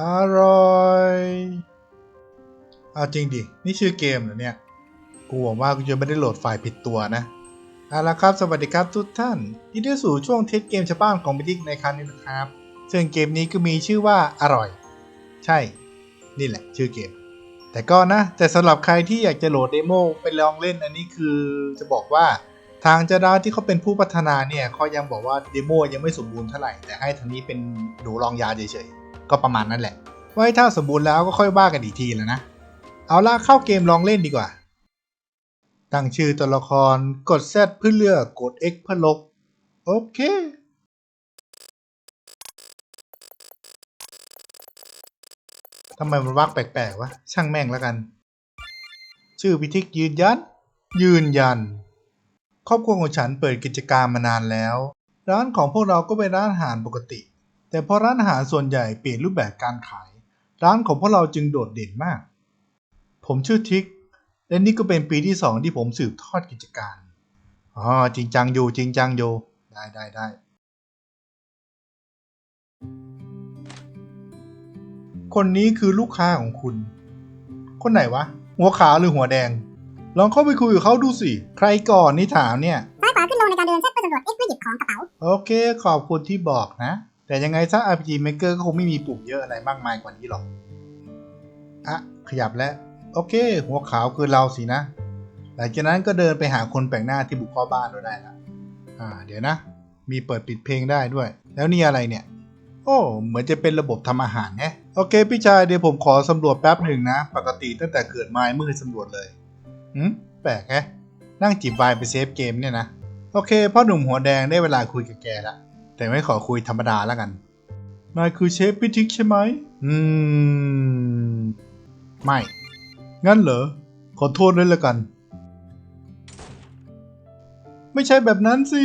อร่อยเอาจริงดิ นี่ชื่อเกมเหรอเนี่ย กูหวังว่ากูจะไม่ได้โหลดไฟล์ผิดตัวนะเอาละครับ สวัสดีครับทุกท่านยินดีสู่ช่วงเทสเกมชาวบ้านของบิดิกในครั้งนี้นะครับ ซึ่งเกมนี้ก็มีชื่อว่าอร่อย ใช่ นี่แหละ ชื่อเกม แต่ก็นะ แต่สำหรับใครที่อยากจะโหลดเดโมไปลองเล่นอันนี้คือจะบอกว่าทางจาดาที่เขาเป็นผู้พัฒนาเนี่ยเขายังบอกว่าเดโมยังไม่สมบูรณ์เท่าไหร่แต่ให้ทางนี้เป็นหนูลองยาเฉยๆ ก็ประมาณนั้นแหละ ไว้ถ้าสมบูรณ์แล้วก็ค่อยว่ากันอีกทีแล้วนะ เอาล่ะเข้าเกมลองเล่นดีกว่า ตั้งชื่อตัวละครกด Z เพื่อเลือกกด X เพื่อลบ โอเคทำไมมันวักแปลกๆวะ ช่างแม่งแล้วกัน ชื่อพิทิกยืนยัน ยืนยัน ครอบครัวของฉันเปิดกิจการมานานแล้ว ร้านของพวกเราก็เป็นร้านอาหารปกติ แต่พอร้านอาหารส่วนใหญ่เปลี่ยนรูปแบบการขาย ร้านของพวกเราจึงโดดเด่นมาก ผมชื่อทิก และนี่ก็เป็นปีที่สองที่ผมสืบทอดกิจการอ๋อจริงจังอยู่จริงจังอยู่ได้ได้ได้คนนี้คือลูกค้าของคุณ คนไหนวะ หัวขาวหรือหัวแดง ลองเข้าไปคุยกับเขาดูสิ ใครก่อนนี่ถามเนี่ยซ้ายขวาขึ้นลงในการเดินเช็คเพื่อสำรวจ X เพื่อหยิบของกระเป๋า โอเค ขอบคุณที่บอกนะ แต่ยังไงซะ RPG Maker ก็คงไม่มีปุ่มเยอะอะไรมากมายกว่านี้หรอก อะ ขยับแล้ว โอเค หัวขาวคือเราสินะ หลังจากนั้นก็เดินไปหาคนแปลกหน้าที่บุกเข้าบ้านเราได้ละอ่า เดี๋ยวนะ มีเปิดปิดเพลงได้ด้วย แล้วนี่อะไรเนี่ย โอ้ เหมือนจะเป็นระบบทำอาหารแฮะ โอเค พี่ชายเดี๋ยวผมขอสำรวจแป๊บหนึ่งนะ ปกติตั้งแต่เกิดมาไม่เคยสำรวจเลยหืมแปลกแฮะ นั่งจีบวายไปเซฟเกมเนี่ยนะ โอเคพ่อหนุ่มหัวแดงได้เวลาคุยกับแกละ แต่ไม่ขอคุยธรรมดาแล้วกัน นายคือเชฟพิทิกใช่ไหม อืม ไม่ งั้นเหรอ ขอโทษด้วยละกัน ไม่ใช่แบบนั้นสิ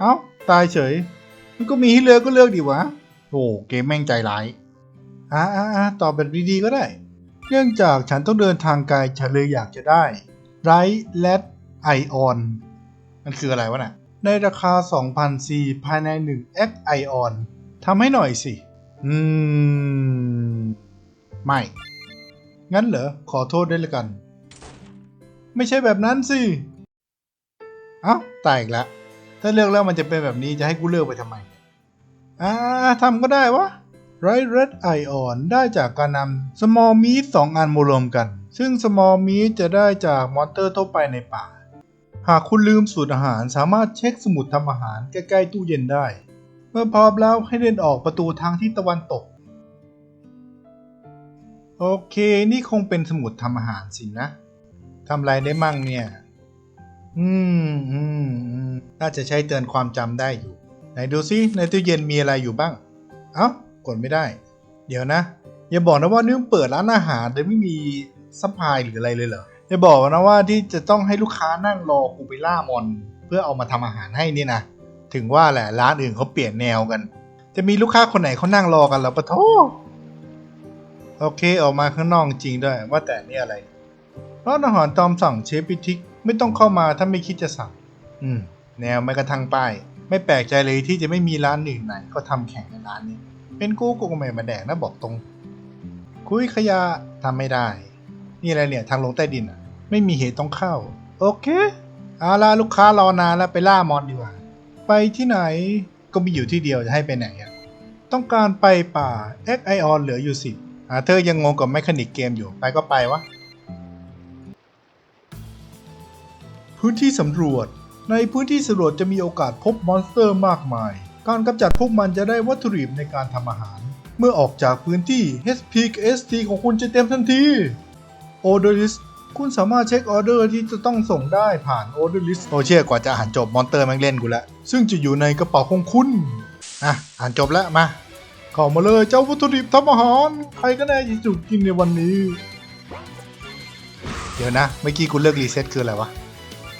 เอ้า ตายเฉย มันก็มีให้เลือกก็เลือกดีวะ โอ้เกมแม่งใจร้ายอ่าอ่าอ่าตอบแบบดีๆก็ได้ เนื่องจากฉันต้องเดินทางไกลฉันเลยอยากจะได้ไรแลดไอออน มันคืออะไรวะน่ะ ในราคา 2,000ซีภายใน 1 X ไอออนทำให้หน่อยสิ อืม ไม่ งั้นเหรอ ขอโทษด้วยละกัน ไม่ใช่แบบนั้นสิ เอ้า ตายอีกแล้ว ถ้าเลือกแล้วมันจะเป็นแบบนี้จะให้กูเลือกไปทำไม อ่าทำก็ได้วะไรเรดไอออนได้จากการนำ small meat 2อันมารวมกัน ซึ่ง small meat จะได้จากมอนเตอร์ทั่วไปในป่า หากคุณลืมสูตรอาหารสามารถเช็คสมุดทำอาหารใกล้ๆตู้เย็นได้ เมื่อพร้อมแล้วให้เดินออกประตูทางทิศตะวันตก โอเค นี่คงเป็นสมุดทำอาหารสินะทำอะไรได้มั่งเนี่ย อืมอืมอืมน่าจะใช้เตือนความจำได้อยู่ ไหนดูซิในตู้เย็นมีอะไรอยู่บ้าง เอ้ากดไม่ได้ เดี๋ยวนะ อย่าบอกนะว่านี่เปิดร้านอาหารโดยไม่มีซัพพลายหรืออะไรเลยเหรอ อย่าบอกนะว่าที่จะต้องให้ลูกค้านั่งรอกูไปล่ามอน เพื่อเอามาทำอาหารให้นี่นะถึงว่าแหละร้านอื่นเขาเปลี่ยนแนวกัน จะมีลูกค้าคนไหนเขานั่งรอกันแล้วปะโทโอเคออกมาข้างนอกจริงด้วยว่าแต่นี่อะไรร้านอาหารตามสั่งเชฟพิทิกไม่ต้องเข้ามาถ้าไม่คิดจะสั่ง อืม แนวไม่กระทั่งป้ายไม่แปลกใจเลยที่จะไม่มีร้านอื่นไหนเขาทำแข่งในร้านนี้ เป็นกูกูก็ไม่มาแดกนะบอกตรง คุยขยะทำไม่ได้ นี่อะไรเนี่ยทางลงใต้ดินอะ ไม่มีเหตุต้องเข้า โอเคเอาล่ะลูกค้ารอนานแล้วไปล่ามอนดีกว่า ไปที่ไหนก็มีอยู่ที่เดียวจะให้ไปไหนอะต้องการไปป่าเอ็กไอออนเหลืออยู่สิอาเธอยังงงกับแมคานิกเกมอยู่ไปก็ไปวะ พื้นที่สำรวจ ในพื้นที่สำรวจจะมีโอกาสพบมอนสเตอร์มากมาย การกำจัดพวกมันจะได้วัตถุดิบในการทำอาหาร เมื่อออกจากพื้นที่ HP กับ ST ของคุณจะเต็มทันที Order List คุณสามารถเช็คออเดอร์ที่จะต้องส่งได้ผ่าน Order List โอเชื่อกว่าจะอ่านจบมอนเตอร์แม่งเล่นกูแล้วซึ่งจะอยู่ในกระเป๋าของคุณอะอ่านจบแล้วมาเข้ามาเลยเจ้าวัตถุดิบทำอาหารใครก็แน่ที่จุกกินในวันนี้ เดี๋ยวนะ เมื่อกี้กูเลือกรีเซ็ตคืออะไรวะ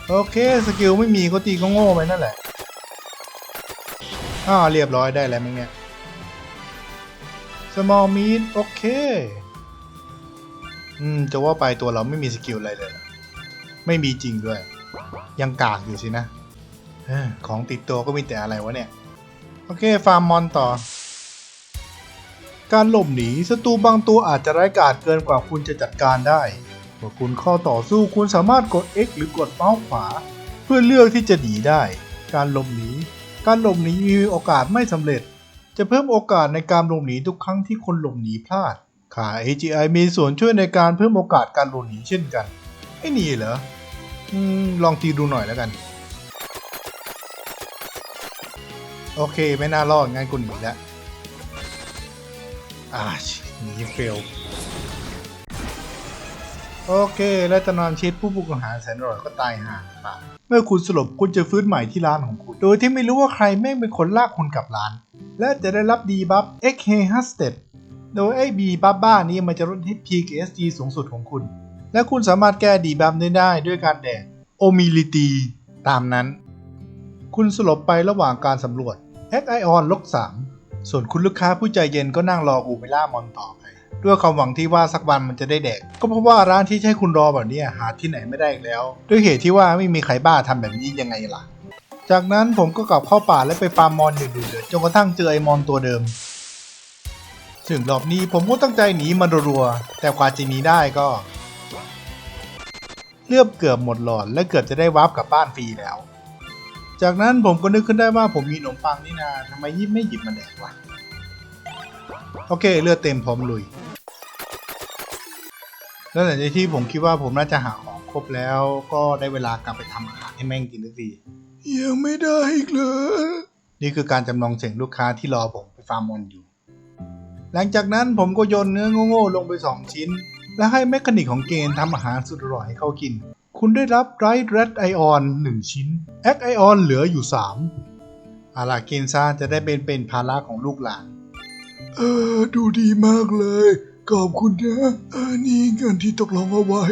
โอเค สกิลไม่มีก็ตีก็โง่ไปนั่นแหละอ่าเรียบร้อยได้แล้วมึงเนี่ย small meat โอเค อืม จะว่าไปตัวเราไม่มีสกิลอะไรเลย ไม่มีจริงด้วย ยังกากอยู่สินะเอ้อของติดตัวก็มีแต่อะไรวะเนี่ย โอเค ฟาร์มมอนต่อ การหลบหนีศัตรูบางตัวอาจจะร้ายกาจเกินกว่าคุณจะจัดการได้เมื่อคุณเข้าต่อสู้คุณสามารถกด X หรือกดเมาส์ขวา เพื่อเลือกที่จะหนีได้ การหลบหนี การหลบหนีมีโอกาสไม่สำเร็จ จะเพิ่มโอกาสในการหลบหนีทุกครั้งที่คนหลบหนีพลาด ค่า AGI มีส่วนช่วยในการเพิ่มโอกาสการหลบหนีเช่นกันไอ้นี่เหรออลองตีดูหน่อยแล้วกัน โอเค ไม่น่ารอดงั้นกูหนีแล้วอ่าหนีเฟลโอเค และตำนานเช็ดผู้บุกหารแสนอร่อยก็ตายห่าไปเมื่อคุณสลบคุณจะฟื้นใหม่ที่ร้านของคุณ โดยที่ไม่รู้ว่าใครแม่งเป็นคนลากคุณกลับร้าน และจะได้รับดีบัฟ XK h a s t e d โดยไอ้บีบัฟบ้านี้มันจะลด HP กับ SG สูงสุดของคุณ และคุณสามารถแก้ดีบัฟนี้ได้ด้วยการแดกโอมิลิตีตามนั้น คุณสลบไประหว่างการสำรวจ x i o n ลบ3ส่วนคุณลูกค้าผู้ใจเย็นก็นั่งรออูเมล่ามอนต่อไป ด้วยความหวังที่ว่าสักวันมันจะได้แดก ก็เพราะว่าร้านที่ให้คุณรอแบบนี้หาที่ไหนไม่ได้อีกแล้ว ด้วยเหตุที่ว่าไม่มีใครบ้าทำแบบนี้ยังไงล่ะ จากนั้นผมก็กลับเข้าป่าและไปฟาร์มมอนอยู่ดูเดือดจนกระทั่งเจอไอมอนตัวเดิม ซึ่งรอบนี้ผมก็ตั้งใจหนีมันรัวๆแต่กว่าจะหนีได้ก็ เลือบเกือบหมดหลอดและเกือบจะได้วาร์ปกลับบ้านฟรีแล้ว จากนั้นผมก็นึกขึ้นได้ว่าผมมีขนมปังนี่นาทำไมยิบไม่หยิบมาแดกวะโอเคเลือดเต็มพร้อมลุยแล้วหลังจากที่ผมคิดว่าผมน่าจะหาของครบแล้วก็ได้เวลากลับไปทำอาหารให้แม่งกินทักทียังไม่ได้อีกเลยนี่คือการจำลองเสียงลูกค้าที่รอผมไปฟาร์มมอนอยู่ หลังจากนั้นผมก็โยนเนื้อโง่ๆลงไป 2 ชิ้น และให้แมคานิกของเกณฑ์ทำอาหารสุดอร่อยให้เขากิน คุณได้รับไรท์เรดไอออน1ชิ้นแอคไอออนเหลืออยู่ 3อาล่ะกินซะจะได้เป็นเป็นภาระของลูกหลาน เออ ดูดีมากเลย ขอบคุณนะ เออ นี่เงินที่ตกลงเอาไว้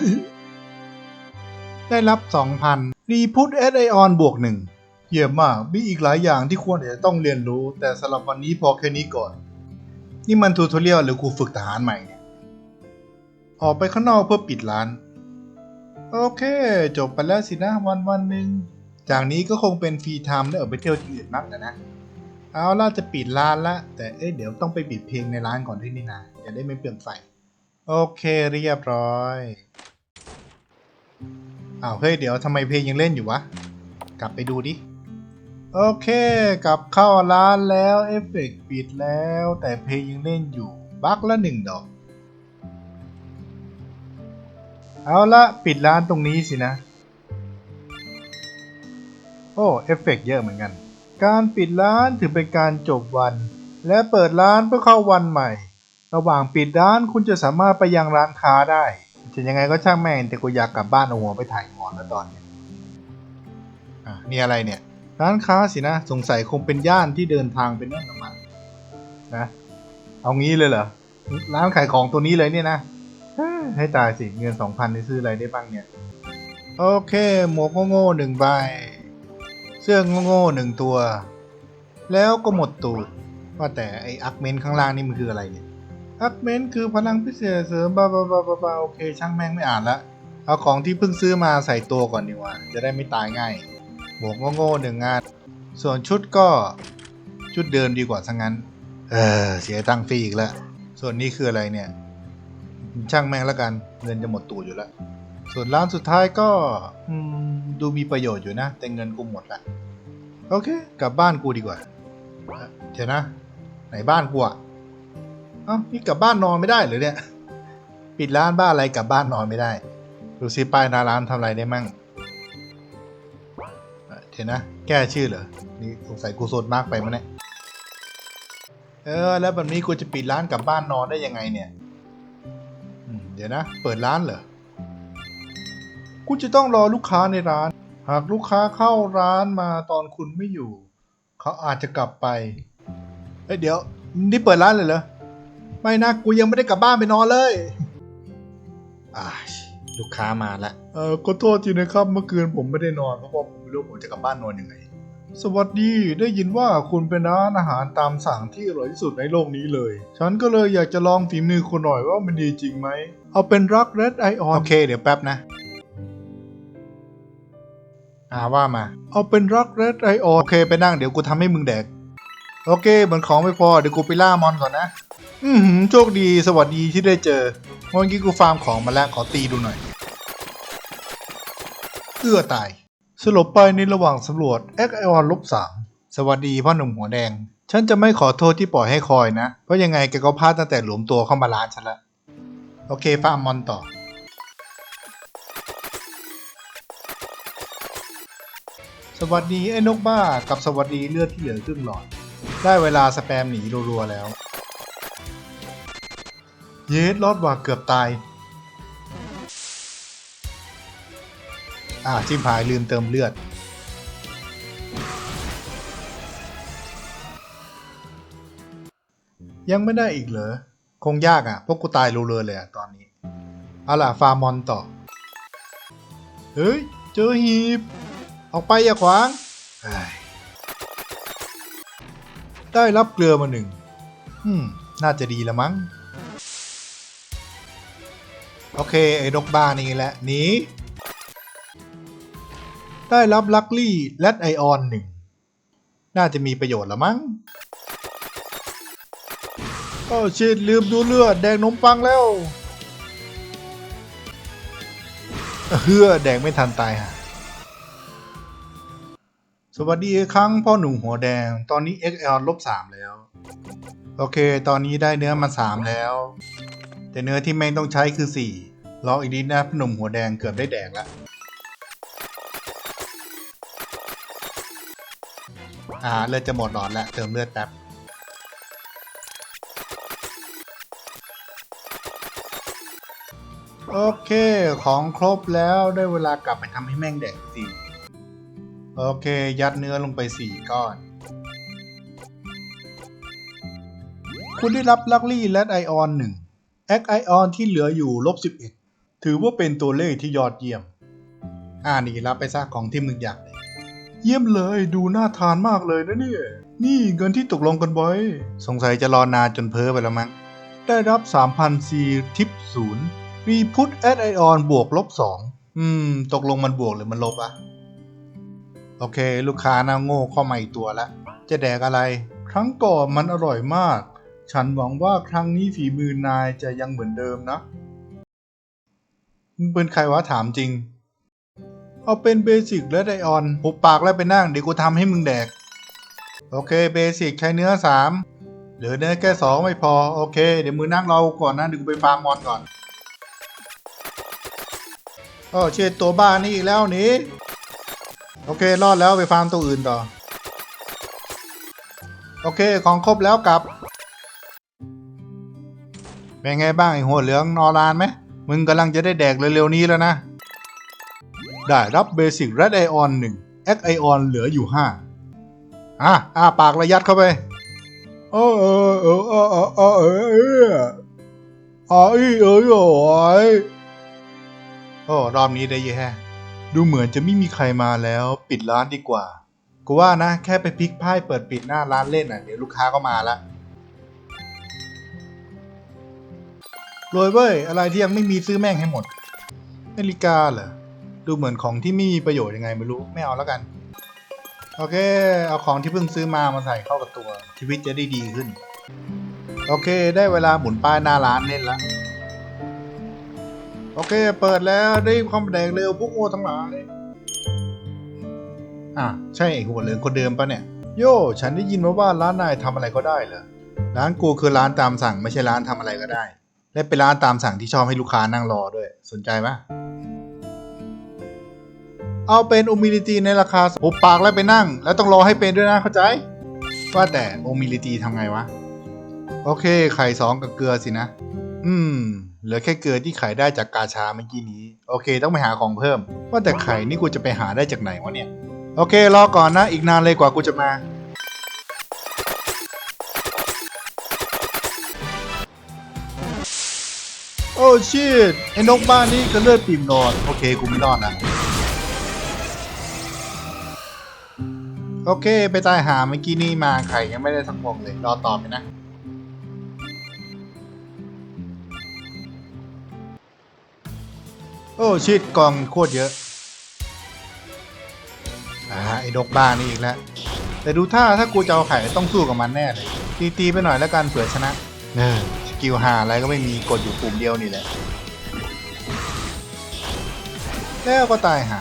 ได้รับ 2,000รีพุทเอสไอออนบวกหนึ่งเยี่ยมมากมีอีกหลายอย่างที่ควรจะต้องเรียนรู้ แต่สำหรับวันนี้พอแค่นี้ก่อน นี่มันทูทอเรียลหรือกูฝึกทหารใหม่เนี่ย ออกไปข้างนอกเพื่อปิดร้าน โอเค จบไปแล้วสินะวันวันหนึ่ง จากนี้ก็คงเป็นฟรีไทม์ได้ออกไปเที่ยวที่อื่นมากนะนะ เอาล่ะจะปิดร้านละ แต่เอ๊ะเดี๋ยวต้องไปปิดเพลงในร้านก่อนที่นี่นะจะได้ไม่เปลืองไฟ โอเคเรียบร้อยอ้าวเฮ้ยเดี๋ยวทำไมเพลงยังเล่นอยู่วะ กลับไปดูดิ โอเคกลับเข้าร้านแล้วเอฟเฟกต์ปิดแล้ว แต่เพลงยังเล่นอยู่ บั๊กละหนึ่งดอก เอาละปิดร้านตรงนี้สินะ โอ้เอฟเฟกต์เยอะเหมือนกัน การปิดร้านถือเป็นการจบวัน และเปิดร้านเพื่อเข้าวันใหม่ ระหว่างปิดร้านคุณจะสามารถไปยังร้านค้าได้จะยังไงก็ช่างแม่งแต่กูอยากกลับบ้านเอาหัวไปถ่ายงอนแล้วตอนนี้อะนี่อะไรเนี่ย ร้านค้าสินะ สงสัยคงเป็นย่านที่เดินทางไปนั่นออกมานะ เอางี้เลยเหรอ ร้านขายของตัวนี้เลยเนี่ยนะ ให้ตายสิ เงินสองพันนี่ซื้ออะไรได้บ้างเนี่ย โอเค หมวกโง่ๆหนึ่งใบ เสื้อโง่ๆหนึ่งตัว แล้วก็หมดตูด ว่าแต่ไออักเมนข้างล่างนี่มันคืออะไรเนี่ย อักเมนคือพลังพิเศษเสริมบาบาบาบาบาโอเค ช่างแม่งไม่อ่านละ เอาของที่เพิ่งซื้อมาใส่ตัวก่อนดีกว่า จะได้ไม่ตายง่าย หมวกโง่ๆหนึ่งงาน ส่วนชุดก็ชุดเดิมดีกว่าซะงั้น เออ เสียตังค์ฟรีอีกแล้ว ส่วนนี้คืออะไรเนี่ย ช่างแม่งแล้วกัน เงินจะหมดตูดอยู่แล้ว ส่วนร้านสุดท้ายก็ดูมีประโยชน์อยู่นะ แต่เงินกูหมดละโอเค กลับบ้านกูดีกว่าเอ่อเดี๋ยวนะ ไหนบ้านกูอะเอ้านี่กลับบ้านนอนไม่ได้เหรือเนี่ย ปิดร้านบ้านอะไรกลับบ้านนอนไม่ได้ ดูซิป้ายหน้าร้านทำอะไรได้มั่ง เอ่อเดี๋ยวนะ แก้ชื่อเหรอ นี่สงสัยกูโซนมากไปมั้ยเนี่ย เออ แล้วแบบนี้กูจะปิดร้านกลับบ้านนอนได้ยังไงเนี่ยอืมเดี๋ยวนะ เปิดร้านเหรอคุณจะต้องรอลูกค้าในร้าน หากลูกค้าเข้าร้านมาตอนคุณไม่อยู่ เขาอาจจะกลับไป เอ้ยเดี๋ยว นี่เปิดร้านเลยเหรอ ไม่นะ กูยังไม่ได้กลับบ้านไปนอนเลยอ่าลูกค้ามาละ เออขอโทษทีนะครับ เมื่อคืนผมไม่ได้นอนเพราะว่าผม ไม่รู้ผมจะกลับบ้านนอนยังไง สวัสดีได้ยินว่าคุณเป็นร้านอาหารตามสั่งที่อร่อยที่สุดในโลกนี้เลย ฉันก็เลยอยากจะลองฝีมือคุณหน่อยว่ามันดีจริงไหม เอาเป็นรักเรดไอออนโอเค เดี๋ยวแป๊บนะอ่าว่ามา เอาเป็นรักเรดไอออนโอเคไปนั่งเดี๋ยวกูทำให้มึงแดก โอเคเหมือนของไม่พอเดี๋ยวกูไปล่ามอนก่อนนะ อือหือโชคดีสวัสดีที่ได้เจอเมื่อกี้กูฟาร์มของมาแล้วขอตีดูหน่อย เอื้อตาย สลบไปในระหว่างสำรวจแอคไอออนลบสามสวัสดีพ่อหนุ่มหัวแดง ฉันจะไม่ขอโทษที่ปล่อยให้คอยนะ เพราะยังไงแกก็พลาดตั้งแต่หลวมตัวเข้ามาร้านฉันละ โอเคฟาร์มมอนต่อ สวัสดีไอ้นกบ้ากับสวัสดีเลือดที่เหลือครึ่งหลอด ได้เวลาสแปมหนีรัวๆแล้ว เยสรอดว่าเกือบตาย อ่าชิมหายลืมเติมเลือด ยังไม่ได้อีกเหรอ คงยากอะ พวกกูตายรูเลยเลยอะตอนนี้ เอาล่ะ ฟาร์มอนต่อ เฮ้ย เจอหีบ ออกไปอย่าขวาง ได้รับเกลือมาหนึ่ง อืม น่าจะดีละมั้งโอเค ไอ้นกบ้านี่แหละหนี ได้รับลักลี่และไอออนหนึ่งน่าจะมีประโยชน์ละมั้งโอ้ชิดลืมดูเลือดแดงนมปังแล้วเฮือแดงไม่ทันตายฮะสวัสดีครั้งพ่อหนุ่มหัวแดง ตอนนี้ XL ลบสามแล้ว โอเค ตอนนี้ได้เนื้อมาสามแล้ว แต่เนื้อที่แม่งต้องใช้คือสี่รออีกนิดนะพ่อหนุ่มหัวแดงเกือบได้แดกแล้ว อ่าเลือดจะหมดหลอดแล้วเติมเลือดแป๊บโอเค ของครบแล้วได้เวลากลับไปทำให้แม่งแดกสิโอเค ยัดเนื้อลงไปสี่ก้อน คุณได้รับลักลี่และไอออนหนึ่งแอคไอออนที่เหลืออยู่ลบสิบเอ็ดถือว่าเป็นตัวเลขที่ยอดเยี่ยม อ่านี่รับไปซะของที่มึงอยาก เยี่ยมเลยดูน่าทานมากเลยนะเนี่ย นี่เงินที่ตกลงกันไว้ สงสัยจะรอนานจนเพ้อไปแล้วมั้ง ได้รับ 3,000ซีทิปศูนย์รีพุทแอดไอออนบวกลบสองอืม ตกลงมันบวกหรือมันลบอะโอเค ลูกค้าน้าโง่เข้ามาอีกตัวล้วจะแดกอะไร ครั้งก่อนมันอร่อยมาก ฉันหวังว่าครั้งนี้ฝีมือนายจะยังเหมือนเดิมนะมึงเป็นใครวะถามจริง เอาเป็นเบสิกและไดออนหุบปากแล้วไปนั่งเดี๋ยวกูทำให้มึงแดก โอเคเบสิกใช้เนื้อสามเหลือเนื้อแค่สองไม่พอ โอเค เดี๋ยวมือนั่งเราก่อนนะเดี๋ยวกูไปฟาร์มมอนก่อนโอ้เชิดตัวบ้านี่อีกแล้วนี่โอเครอดแล้วไปฟาร์มตัวอื่นต่อ โอเคของครบแล้วกลับ เป็นไงบ้างไอ้หัวเหลืองนอรานไหมมึงกำลังจะได้แดกเร็วๆนี้แล้วนะ ได้รับเบสิกแรดไอออนหนึ่งแอคไอออนเหลืออยู่ห้าอะอ้าปากระยัดเข้าไปเออเออเออเออเออเออเออเออเออเออโอ้รอบนี้ได้เยอะแฮะดูเหมือนจะไม่มีใครมาแล้ว ปิดร้านดีกว่า กูว่านะ แค่ไปพลิกไพ่เปิดปิดหน้าร้านเล่นอะ เดี๋ยวลูกค้าก็มาละรวยเว้ย อะไรที่ยังไม่มีซื้อแม่งให้หมดนาฬิกาเหรอ ดูเหมือนของที่ไม่มีประโยชน์ยังไงไม่รู้ไม่เอาแล้วกัน โอเค เอาของที่เพิ่งซื้อมามาใส่เข้ากับตัวชีวิตจะได้ดีขึ้น โอเค ได้เวลาหมุนป้ายหน้าร้านเล่นละโอเค เปิดแล้วได้ความแดงเร็วพวกโง่ทั้งหลายอะใช่ไอหัวเหลืองคนเดิมปะเนี่ย โย่ฉันได้ยินมาว่าร้านนายทำอะไรก็ได้เหรอร้านกูคือร้านตามสั่งไม่ใช่ร้านทำอะไรก็ได้ และเป็นร้านตามสั่งที่ชอบให้ลูกค้านั่งรอด้วย สนใจปะ เอาเป็นโอมิลิตีในราคาหุบปากแล้วไปนั่ง แล้วต้องรอให้เป็นด้วยนะเข้าใจ ว่าแต่โอมิลิตีทำไงวะ โอเค ไข่สองกับเกลือสินะ อืม เหลือแค่เกลือที่ขายได้จากกาชาเมื่อกี้นี้ โอเค ต้องไปหาของเพิ่ม ว่าแต่ไข่นี่กูจะไปหาได้จากไหนวะเนี่ย โอเค รอก่อนนะ อีกนานเลยกว่ากูจะมาโอ้ชิตไอ้นกบ้านนี่ก็เลือดปิ่มนอน โอเค กูไม่รอดนะ โอเค ไปตายหาเมื่อกี้นี่มาไข่ยังไม่ได้ทั้งวงเลย รอต่อไปนะ โอ้ชิดกองโคตรเยอะ อ่าไอ้ดกบ้านี่อีกแล้ว แต่ดูท่าถ้ากูจะเอาไข่ต้องสู้กับมันแน่เลยตีตีไปหน่อยแล้วกันเผื่อชนะเออสกิลหาอะไรก็ไม่มีกดอยู่ปุ่มเดียวนี่แหละ แล้วก็ตายหา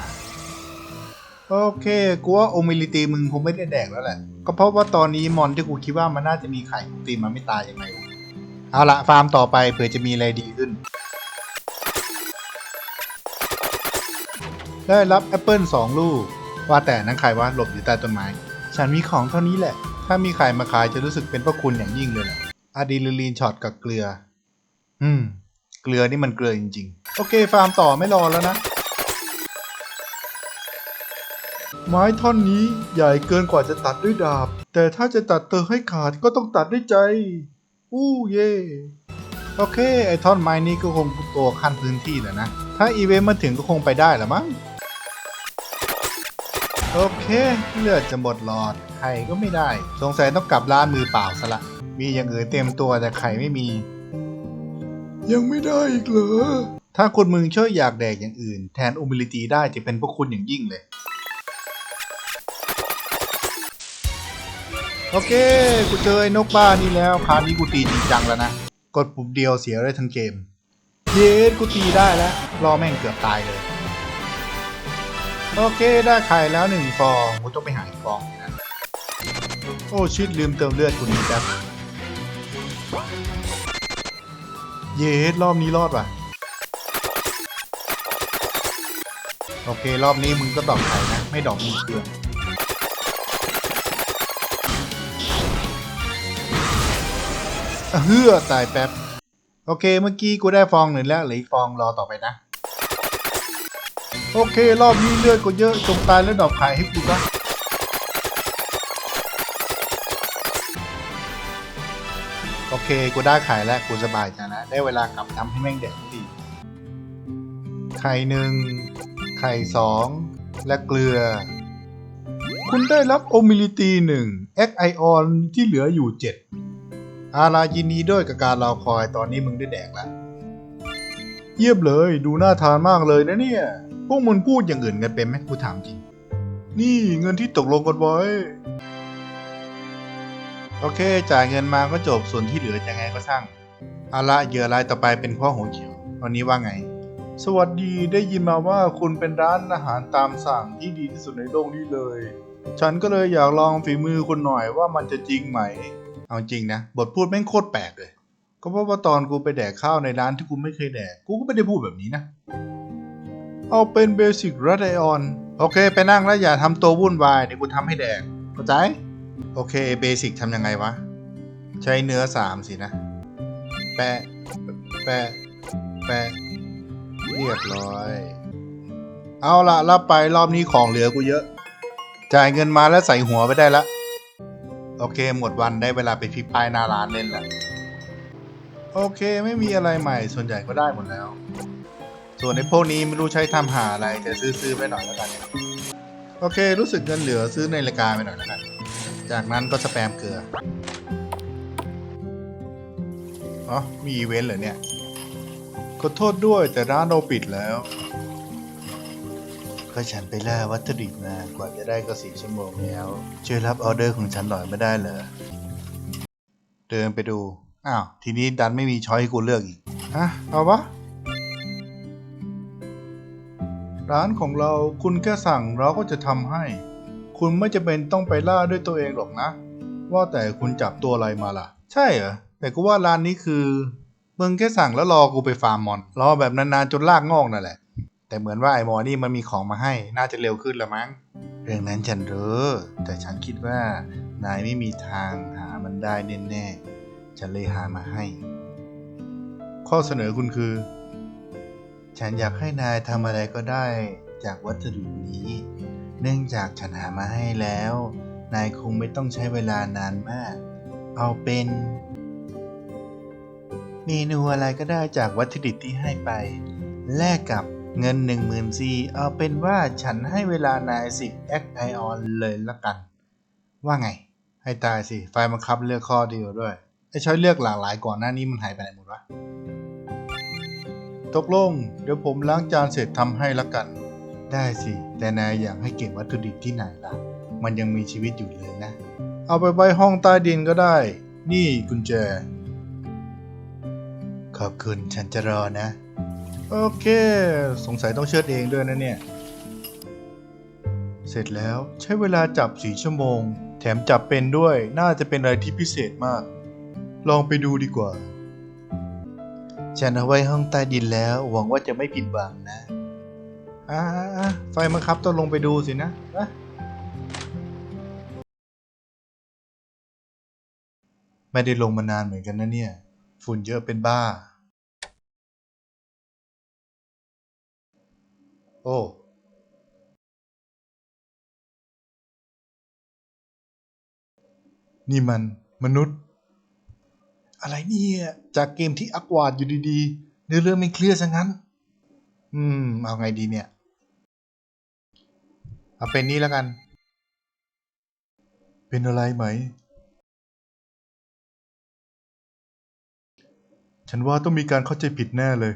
โอเคกูว่าโอมิลิตีมึงคงไม่ได้แดกแล้วแหละ ก็เพราะว่าตอนนี้มอนที่กูคิดว่ามันน่าจะมีไข่ตีมันไม่ตายยังไงวะเอาละฟาร์มต่อไปเผื่อจะมีอะไรดีขึ้น ได้รับแอปเปิลสองลูก ว่าแต่นั่นใครวะหลบอยู่ใต้ต้นไม้ ฉันมีของเท่านี้แหละ ถ้ามีใครมาขายจะรู้สึกเป็นพระคุณอย่างยิ่งเลยแหละอะดรีนาลีนช็อตกับเกลือ อืม เกลือนี่มันเกลือจริง ๆ โอเค ฟาร์มต่อไม่รอแล้วนะ ไม้ท่อนนี้ใหญ่เกินกว่าจะตัดด้วยดาบ แต่ถ้าจะตัดเตอให้ขาดก็ต้องตัดด้วยใจ อู้เย่โอเค ไอท่อนไม้นี้ก็คงตัวขั้นพื้นที่แหละนะ ถ้าอีเวนต์มาถึงก็คงไปได้แหละมั้ง โอเค เลือดจะหมดหลอด ไข่ก็ไม่ได้ สงสัยต้องกลับร้านมือเปล่าซะละ มีอย่างอื่นเต็มตัวแต่ไข่ไม่มี ยังไม่ได้อีกเหรอ ถ้าคุณมึงช่วยอยากแดกอย่างอื่น แทนอุมิลิตีได้จะเป็นพวกคุณอย่างยิ่งเลย โอเค กูเจอไอ้นกบ้านี่แล้ว คราวนี้กูตีจริงจังแล้วนะ กดปุ่มเดียวเสียได้ทั้งเกม เยสกูตีได้แล้ว รอแม่งเกือบตายเลย โอเค ได้ไข่แล้วหนึ่งฟอง กูต้องไปหาอีกฟองนะโอ้ชิดลืมเติมเลือดกูนี่ครับ เยสรอบนี้รอดว่ะ โอเค รอบนี้มึงก็ดอกไข่นะ ไม่ดอกมึงเกลือ เฮือตายแป๊บ โอเคเมื่อกี้กูได้ฟองหนึ่งแล้วเหลืออีกฟองรอต่อไปนะ โอเค รอบนี้เลือดกูเยอะจงตายแล้วดอกไข่ให้กูซะโอเค กูได้ไข่แล้วกูสบายใจนะ ได้เวลากลับทำให้แม่งแดกทีไข่หนึ่งไข่สองและเกลือ คุณได้รับโอมิลิตีหนึ่งเอ็กไอออนที่เหลืออยู่เจ็ด อาลายินดีด้วยกับการรอคอยตอนนี้มึงได้แดกแล้วเยี่ยมเลย ดูน่าทานมากเลยนะเนี่ย พวกมึงพูดอย่างอื่นกันเป็นไหมกูถามจริง นี่เงินที่ตกลงกันไว้ โอเค จ่ายเงินมาก็จบส่วนที่เหลือจะไงก็ช่างอาละเหยื่อรายต่อไปเป็นพ่อหัวเขียววันนี้ว่าไง สวัสดีได้ยินมาว่าคุณเป็นร้านอาหารตามสั่งที่ดีที่สุดในโลกนี้เลย ฉันก็เลยอยากลองฝีมือคุณหน่อยว่ามันจะจริงไหม เอาจริงนะ บทพูดแม่งโคตรแปลกเลย ก็เพราะว่าตอนกูไปแดกข้าวในร้านที่กูไม่เคยแดก กูก็ไม่ได้พูดแบบนี้นะ เอาเป็นเบสิกรัดไอออน โอเค ไปนั่งแล้วอย่าทำตัววุ่นวายเดี๋ยวกูทำให้แดกเข้าใจ โอเคเบสิกทำยังไงวะ ใช้เนื้อสามสินะ แปะ แปะ แปะ เรียบร้อย เอาละรับไปรอบนี้ของเหลือกูเยอะ จ่ายเงินมาแล้วใส่หัวไปได้ละ โอเคหมดวันได้เวลาไปพิพายหน้าร้านเล่นละโอเคไม่มีอะไรใหม่ส่วนใหญ่ก็ได้หมดแล้ว ส่วนในพวกนี้ไม่รู้ใช้ทำหาอะไรแต่ซื้อซื้อไปหน่อยแล้วกันโอเค รู้สึกเงินเหลือซื้อในรายการไปหน่อยแล้วกันจากนั้นก็สแปมเกลืออ๋อมีอีเวนต์เหรอเนี่ยขอโทษด้วยแต่ร้านเราปิดแล้ว ก็ฉันไปล่าวัตถุดิบมากว่าจะได้ก็สี่ชั่วโมงแล้ว ช่วยรับออเดอร์ของฉันหน่อยไม่ได้เหรอ เดินไปดู อ้าว ทีนี้ดันไม่มีช้อยให้กูเลือกอีก ฮะ เอาวะ ร้านของเราคุณแค่สั่งเราก็จะทำให้ คุณไม่จะเป็นต้องไปล่าด้วยตัวเองหรอกนะ ว่าแต่คุณจับตัวอะไรมาล่ะ ใช่เหรอ แต่กูว่าร้านนี้คือมึงแค่สั่งแล้วรอกูไปฟาร์มมอน รอแบบนานๆจนลากงอกนั่นแหละ แต่เหมือนว่าไอ้หมอนี่มันมีของมาให้ น่าจะเร็วขึ้นละมั้ง เรื่องนั้นฉันรู้แต่ฉันคิดว่านายไม่มีทางหามันได้แน่ๆ ฉันเลยหามาให้ ข้อเสนอคุณคือ ฉันอยากให้นายทำอะไรก็ได้จากวัตถุดิบนี้ เนื่องจากฉันหามาให้แล้ว นายคงไม่ต้องใช้เวลานานมาก เอาเป็นเมนูอะไรก็ได้จากวัตถุดิบที่ให้ไป แลกกับ เงิน1 0 0 0 0ซีเอาเป็นว่าฉันให้เวลานาย10 x i o n เลยละกัน ว่าไง ให้ตายสิ ไฟบังคับเลือกข้อเดียวด้วย ไอ้ช้อยเลือกหลากหลายก่อนหน้านี้มันหายไปไหนหมดวะ ตกลง เดี๋ยวผมล้างจานเสร็จทำให้ละกัน ได้สิ แต่นายอยากให้เก็บวัตถุดิบที่ไหนล่ะ มันยังมีชีวิตอยู่เลยนะ เอาไปไว้ห้องใต้ดินก็ได้ นี่กุญแจ ขอบคุณฉันจะรอนะ โอเค สงสัยต้องเชิดเองด้วยนะเนี่ย เสร็จแล้วใช้เวลาจับสี่ชั่วโมง แถมจับเป็นด้วยน่าจะเป็นอะไรที่พิเศษมาก ลองไปดูดีกว่า ฉันเอาไว้ห้องใต้ดินแล้ว หวังว่าจะไม่ผิดหวังนะอ่าอ่าไฟบังคับต้องลงไปดูสินะนะไม่ได้ลงมานานเหมือนกันนะเนี่ย ฝุ่นเยอะเป็นบ้า โอ้นี่มันมนุษย์ อะไรเนี่ย จากเกมที่อักวาดอยู่ดีๆเนื้อเรื่องไม่เคลียร์ซะงั้น อืม เอาไงดีเนี่ย เอาเป็นนี้แล้วกัน เป็นอะไรไหม ฉันว่าต้องมีการเข้าใจผิดแน่เลย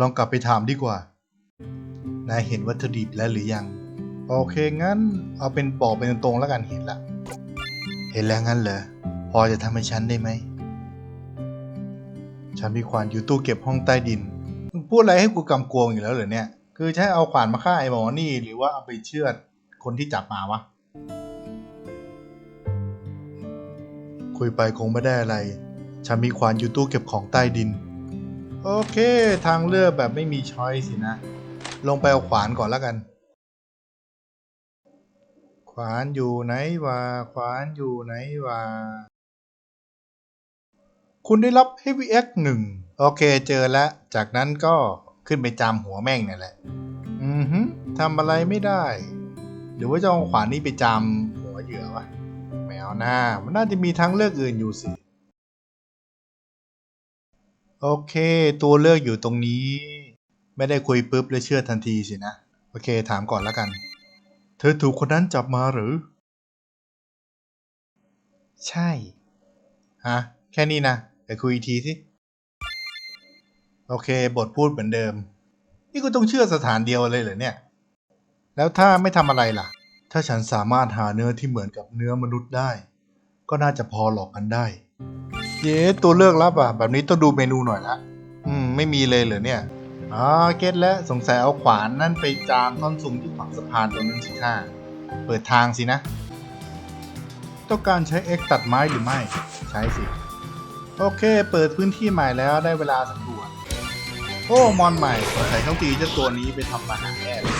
ลองกลับไปถามดีกว่า นายเห็นวัตถุดิบแล้วหรือยัง โอเคงั้น เอาเป็นบอกเป็นตรงแล้วกันเห็นละ เห็นแล้วงั้นเหรอ พอจะทำให้ฉันได้ไหม ฉันมีขวานอยู่ตู้เก็บห้องใต้ดิน มึงพูดอะไรให้กูกำกวงอยู่แล้วเหรอเนี่ย คือใช้เอาขวานมาฆ่าไอ้หมอนี่หรือว่าเอาไปเชือดคนที่จับมาวะ คุยไปคงไม่ได้อะไร ฉันมีขวานอยู่ตู้เก็บของใต้ดิน โอเค ทางเลือกแบบไม่มีช้อยสินะ ลงไปเอาขวานก่อนแล้วกัน ขวานอยู่ไหนวะขวานอยู่ไหนวะคุณได้รับ Heavy X หนึ่งโอเคเจอแล้ว จากนั้นก็ขึ้นไปจามหัวแม่งเนี่ยแหละ อือฮึทำอะไรไม่ได้ หรือว่าจะเอาขวานนี้ไปจามหัวเหยื่อวะไม่เอาหน้า มันน่าจะมีทางเลือกอื่นอยู่สิ โอเค ตัวเลือกอยู่ตรงนี้ ไม่ได้คุยปุ๊บเลยเชื่อทันทีสินะ โอเค ถามก่อนแล้วกัน เธอถูกคนนั้นจับมาหรือ ใช่ ฮะ แค่นี้นะไปคุยอีกทีสิ โอเค บทพูดเหมือนเดิม นี่กูต้องเชื่อสถานเดียวเลยเหรอเนี่ย แล้วถ้าไม่ทำอะไรล่ะ ถ้าฉันสามารถหาเนื้อที่เหมือนกับเนื้อมนุษย์ได้ ก็น่าจะพอหลอกกันได้ เย้ตัวเลือกลับอะ แบบนี้ต้องดูเมนูหน่อยละ อืม ไม่มีเลยเหรอเนี่ย อ๋อเก็ตแล้วสงสัยเอาขวานนั่นไปจามท่อนสูงที่ขวางสะพานตรงนั้นสิท่าเปิดทางสินะ ต้องการใช้ X ตัดไม้หรือไม่ ใช้สิ โอเค เปิดพื้นที่ใหม่แล้วได้เวลาสำรวจ โอ้ มอนใหม่สงสัยต้องตีเจ้าตัวนี้ไปทำอาหารแน่เลย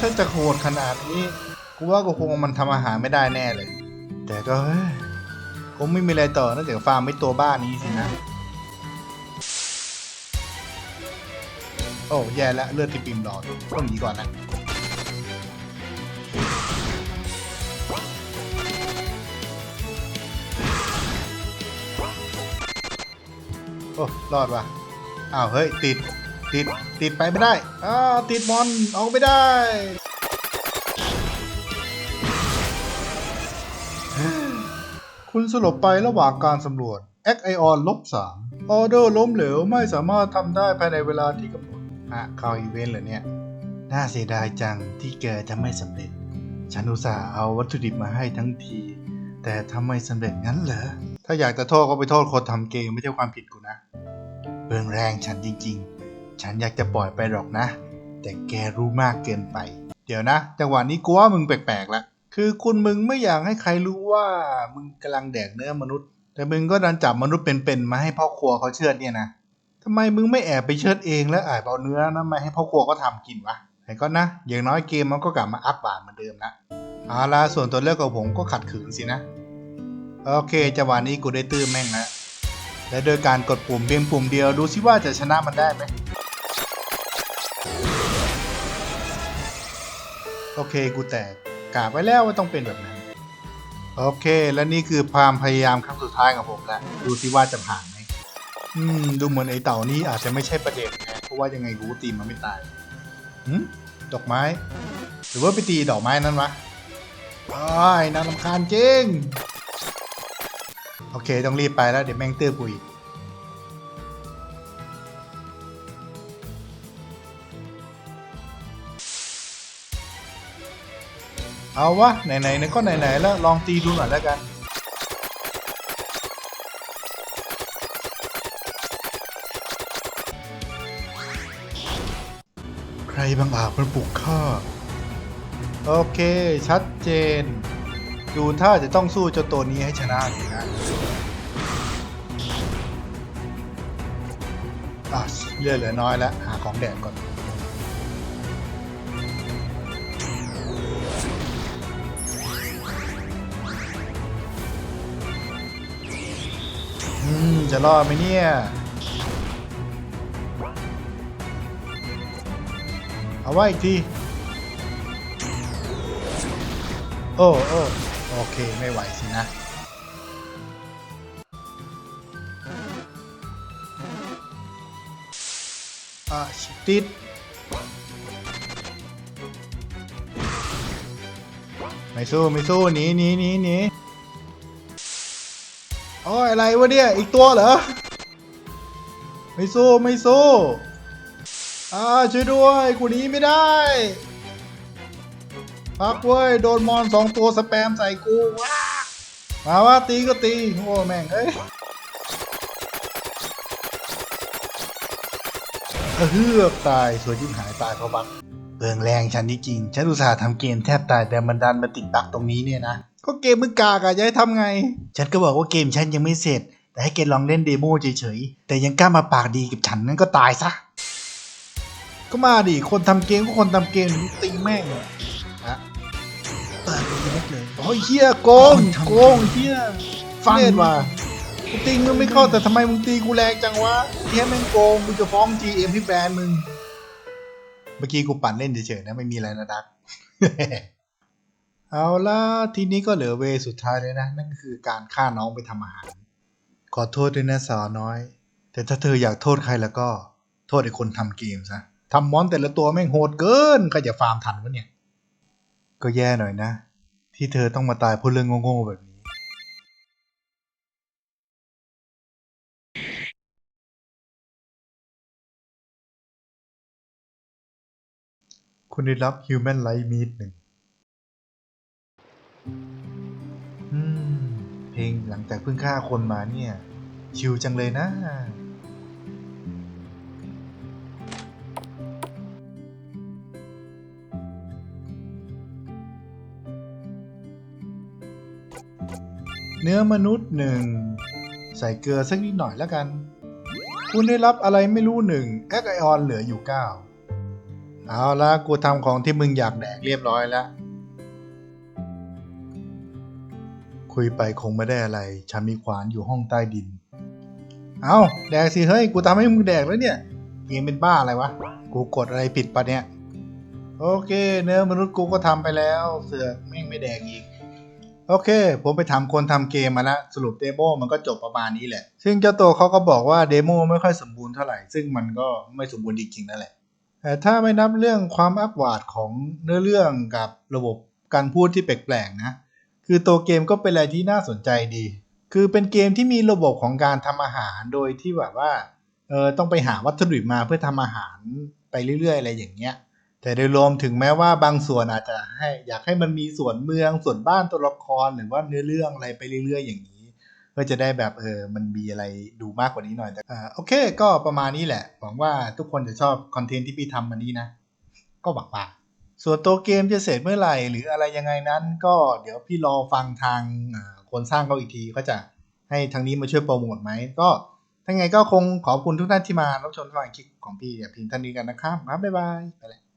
ถ้าจะโหดขนาดนี้ กูว่ากูคงมันทำอาหารไม่ได้แน่เลย แต่ก็เฮ้ย คงไม่มีอะไรต่อนอกจากฟาร์มไม่ตัวบ้านนี้สินะ โอ้แย่แล้วเลือดที่ปิมหลอดต้องหนีก่อนนะโอ้รอดว่ะอ้าว เฮ้ย ติด ติด ติดไปไม่ได้ อ้าวติดมอน ออกไม่ได้ คุณสลบไประหว่างการสำรวจ x i o n ลบสามออเดอร์ล้มเหลวไม่สามารถทำได้ภายในเวลาที่กำหนดอะเข้าอีเวนต์เหรอเนี่ย น่าเสียดายจังที่แกจะไม่สำเร็จ ฉันอุตส่าห์เอาวัตถุดิบมาให้ทั้งที แต่ทำไมสำเร็จงั้นเหรอ ถ้าอยากจะโทษก็ไปโทษคนทำเกมไม่ใช่ความผิดกูนะเบิงแรงฉันจริง ๆ ฉันอยากจะปล่อยไปหรอกนะ แต่แกรู้มากเกินไป เดี๋ยวนะจังหวะนี้กูว่ามึงแปลกๆละ คือคุณมึงไม่อยากให้ใครรู้ว่ามึงกำลังแดกเนื้อมนุษย์ แต่มึงก็ดันจับมนุษย์เป็นๆมาให้พ่อครัวเขาเชือดเนี่ยนะทำไมมึงไม่แอบไปเชือดเองแล้วอาจเอาเนื้อนั้นมาให้พ่อครัวก็ทำกินวะแต่ก็นะ อย่างน้อยเกมมันก็กลับมาอัพบาทเหมือนเดิมนะเอาละส่วนตัวเลือกของผมก็ขัดขืนสินะ โอเคจังหวะนี้กูได้ตื้มแม่งแล้วและโดยการกดปุ่มเพียงปุ่มเดียวดูซิว่าจะชนะมันได้ไหมโอเคกูแตก กาไว้แล้วว่าต้องเป็นแบบนั้น โอเค และนี่คือความพยายามครั้งสุดท้ายของผมแล้ว ดูซิว่าจะผ่านไหมอืม ดูเหมือนไอ้เต่านี้อาจจะไม่ใช่ประเด็นนะเพราะว่ายังไงกูตีมันไม่ตายหืมดอกไม้ หรือว่าไปตีดอกไม้นั้นวะอ้ายน่ารำคาญจริง โอเค ต้องรีบไปแล้วเดี๋ยวแม่งเตื้อกูอีก เอาวะไหนๆก็ไหนๆแล้วลองตีดูหน่อยแล้วกันใครบางอาจมาปลุกข้าโอเคชัดเจน ดูถ้าจะต้องสู้เจ้าตัวนี้ให้ชนะนะอะเลือดเหลือน้อยแล้ว หาของแดกก่อน จะรอดไหมเนี่ย เอาไว้อีกที โอ้โอ้โอเค ไม่ไหวสินะอะชิติดไม่สู้ ไม่สู้ หนีหนีหนีหนี อ้ยอะไรวะเนี่ย อีกตัวเหรอ ไม่สู้ไม่สู้อ่าช่วยด้วยกูหนีไม่ได้พักเว้ย โดนมอนสองตัวสแปมใส่กูว้ามาว่าตีก็ตี โอ้แม่งเอ้ยเออเฮือกตายสวยยิ่งหายตายเพราะบัก เบืองแรงฉันจริงฉันอุตส่าห์ทำเกมแทบตายแต่มันดันมาติดบักตรงนี้เนี่ยนะ ก็เกมมึงกากอะจะให้ทำไง ฉันก็บอกว่าเกมฉันยังไม่เสร็จ แต่ให้เกมลองเล่นเดโมเฉยๆ แต่ยังกล้ามาปากดีกับฉันนั่นก็ตายซะ ก็มาดิ คนทำเกมก็คนทำเกมตีแม่งอะอะเปิดเลยเลยโอ้ยเฮียโกงโกงเฮียฟังว่ากูตีมึงไม่เข้าแต่ทำไมมึงตีกูแรงจังวะเฮียแม่งโกงกูจะฟ้อง GM ที่แบรนด์มึง เมื่อกี้กูปั่นเล่นเฉยๆนะไม่มีอะไรนะดัก เอาละทีนี้ก็เหลือเวสุดท้ายเลยนะ นั่นก็คือการฆ่าน้องไปทำอาหาร ขอโทษด้วยนะสาวน้อย แต่ถ้าเธออยากโทษใครแล้วก็ โทษไอ้คนทำเกมซะทำมอนแต่ละตัวแม่งโหดเกินใครจะฟาร์มทันวะเนี่ย ก็แย่หน่อยนะ ที่เธอต้องมาตายเพราะเรื่องโง่ๆแบบ คุณได้รับ Human Life Meat หนึ่งเพลงหลังจากเพิ่งฆ่าคนมาเนี่ย ชิวจังเลยนะ เนื้อมนุษย์หนึ่ง ใส่เกลือสักนิดหน่อยแล้วกัน คุณได้รับอะไรไม่รู้หนึ่งแอคไอออนเหลืออยู่เก้า เอาละกูทำของที่มึงอยากแดกเรียบร้อยแล้ว คุยไปคงไม่ได้อะไร ฉันมีขวานอยู่ห้องใต้ดิน เอาแดกสิเฮ้ย กูทำให้มึงแดกแล้วเนี่ยเกมเป็นบ้าอะไรวะ กูกดอะไรผิดปะเนี่ย โอเค เนื้อมนุษย์กูก็ทำไปแล้ว เสือกแม่งไม่แดกอีกโอเค ผมไปถามคนทำเกมมาแล้วสรุปเดโมมันก็จบประมาณนี้แหละ ซึ่งเจ้าตัวเขาก็บอกว่าเดโมไม่ค่อยสมบูรณ์เท่าไหร่ ซึ่งมันก็ไม่สมบูรณ์จริงๆนั่นแหละ แต่ถ้าไม่นับเรื่องความอัพวาดของเนื้อเรื่องกับระบบการพูดที่แปลกๆนะ คือตัวเกมก็เป็นอะไรที่น่าสนใจดี คือเป็นเกมที่มีระบบของการทำอาหารโดยที่แบบว่าเออต้องไปหาวัตถุดิบมาเพื่อทำอาหารไปเรื่อยๆ อะไรอย่างเงี้ย แต่โดยรวมถึงแม้ว่าบางส่วนอาจจะให้อยากให้มันมีส่วนเมืองส่วนบ้านตัวละครหรือว่าเนื้อเรื่องอะไรไปเรื่อยๆ อย่างนี้ พื่อจะได้แบบเออมันมีอะไรดูมากกว่านี้หน่อยแต่อ่าโอเค ก็ประมาณนี้แหละ หวังว่าทุกคนจะชอบคอนเทนต์ที่พี่ทำมันนี้นะ ก็หวังว่าส่วนตัวเกมจะเสร็จเมื่อไหร่ หรืออะไรยังไงนั้น ก็เดี๋ยวพี่รอฟังทางคนสร้างเขาอีกทีเขาจะให้ทางนี้มาช่วยโปรโมทไหมก็ถ้าไงก็คงขอบคุณทุกท่านที่มารับชมฟังคลิปของพี่เพียงท่านี้กันนะครับครับบ๊ายบายไปแล้ว